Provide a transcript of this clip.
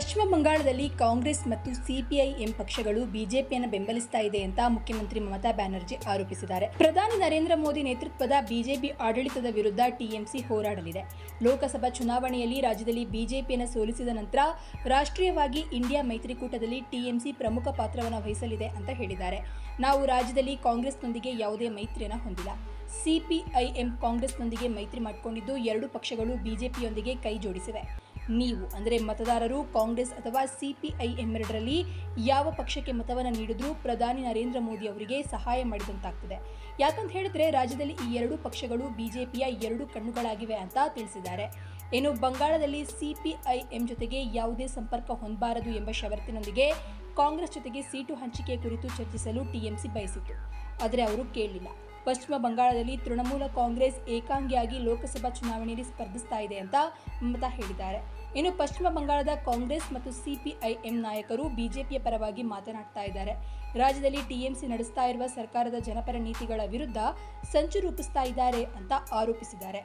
ಪಶ್ಚಿಮ ಬಂಗಾಳದಲ್ಲಿ ಕಾಂಗ್ರೆಸ್ ಮತ್ತು ಸಿಪಿಐಎಂ ಪಕ್ಷಗಳು ಬಿಜೆಪಿಯನ್ನು ಬೆಂಬಲಿಸ್ತಾ ಇದೆ ಅಂತ ಮುಖ್ಯಮಂತ್ರಿ ಮಮತಾ ಬ್ಯಾನರ್ಜಿ ಆರೋಪಿಸಿದ್ದಾರೆ. ಪ್ರಧಾನಿ ನರೇಂದ್ರ ಮೋದಿ ನೇತೃತ್ವದ ಬಿಜೆಪಿ ಆಡಳಿತದ ವಿರುದ್ಧ ಟಿಎಂಸಿ ಹೋರಾಡಲಿದೆ. ಲೋಕಸಭಾ ಚುನಾವಣೆಯಲ್ಲಿ ರಾಜ್ಯದಲ್ಲಿ ಬಿಜೆಪಿಯನ್ನು ಸೋಲಿಸಿದ ನಂತರ ರಾಷ್ಟ್ರೀಯವಾಗಿ ಇಂಡಿಯಾ ಮೈತ್ರಿಕೂಟದಲ್ಲಿ ಟಿಎಂಸಿ ಪ್ರಮುಖ ಪಾತ್ರವನ್ನು ವಹಿಸಲಿದೆ ಅಂತ ಹೇಳಿದ್ದಾರೆ. ನಾವು ರಾಜ್ಯದಲ್ಲಿ ಕಾಂಗ್ರೆಸ್ನೊಂದಿಗೆ ಯಾವುದೇ ಮೈತ್ರಿಯನ್ನು ಹೊಂದಿಲ್ಲ. ಸಿಪಿಐಎಂ ಕಾಂಗ್ರೆಸ್ನೊಂದಿಗೆ ಮೈತ್ರಿ ಮಾಡಿಕೊಂಡಿದ್ದು ಎರಡು ಪಕ್ಷಗಳು ಬಿಜೆಪಿಯೊಂದಿಗೆ ಕೈ ಜೋಡಿಸಿವೆ ನೀವು, ಅಂದರೆ ಮತದಾರರು, ಕಾಂಗ್ರೆಸ್ ಅಥವಾ ಸಿಪಿಐ ಎರಡರಲ್ಲಿ ಯಾವ ಪಕ್ಷಕ್ಕೆ ಮತವನ್ನು ನೀಡಿದ್ರೂ ಪ್ರಧಾನಿ ನರೇಂದ್ರ ಮೋದಿ ಅವರಿಗೆ ಸಹಾಯ ಮಾಡಿದಂತಾಗ್ತದೆ. ಯಾಕಂತ ಹೇಳಿದ್ರೆ ರಾಜ್ಯದಲ್ಲಿ ಈ ಎರಡು ಪಕ್ಷಗಳು ಬಿಜೆಪಿಯ ಎರಡು ಕಣ್ಣುಗಳಾಗಿವೆ ಅಂತ ತಿಳಿಸಿದ್ದಾರೆ. ಇನ್ನು ಬಂಗಾಳದಲ್ಲಿ ಸಿಪಿಐಎಂ ಜೊತೆಗೆ ಯಾವುದೇ ಸಂಪರ್ಕ ಹೊಂದಬಾರದು ಎಂಬ ಷರತ್ತಿನೊಂದಿಗೆ ಕಾಂಗ್ರೆಸ್ ಜೊತೆಗೆ ಸೀಟು ಹಂಚಿಕೆ ಕುರಿತು ಚರ್ಚಿಸಲು ಟಿಎಂಸಿ ಬಯಸಿತ್ತು. ಆದರೆ ಅವರು ಕೇಳಲಿಲ್ಲ. ಪಶ್ಚಿಮ ಬಂಗಾಳದಲ್ಲಿ ತೃಣಮೂಲ ಕಾಂಗ್ರೆಸ್ ಏಕಾಂಗಿಯಾಗಿ ಲೋಕಸಭಾ ಚುನಾವಣೆಯಲ್ಲಿ ಸ್ಪರ್ಧಿಸ್ತಾ ಇದೆ ಅಂತ ಮಮತಾ ಹೇಳಿದ್ದಾರೆ. ಇನ್ನು ಪಶ್ಚಿಮ ಬಂಗಾಳದ ಕಾಂಗ್ರೆಸ್ ಮತ್ತು ಸಿಪಿಐಎಂ ನಾಯಕರು ಬಿಜೆಪಿಯ ಪರವಾಗಿ ಮಾತನಾಡ್ತಾ ಇದ್ದಾರೆ. ರಾಜ್ಯದಲ್ಲಿ ಟಿಎಂಸಿ ನಡೆಸ್ತಾ ಇರುವ ಸರ್ಕಾರದ ಜನಪರ ನೀತಿಗಳ ವಿರುದ್ಧ ಸಂಚು ರೂಪಿಸ್ತಾ ಇದ್ದಾರೆ ಅಂತ ಆರೋಪಿಸಿದ್ದಾರೆ.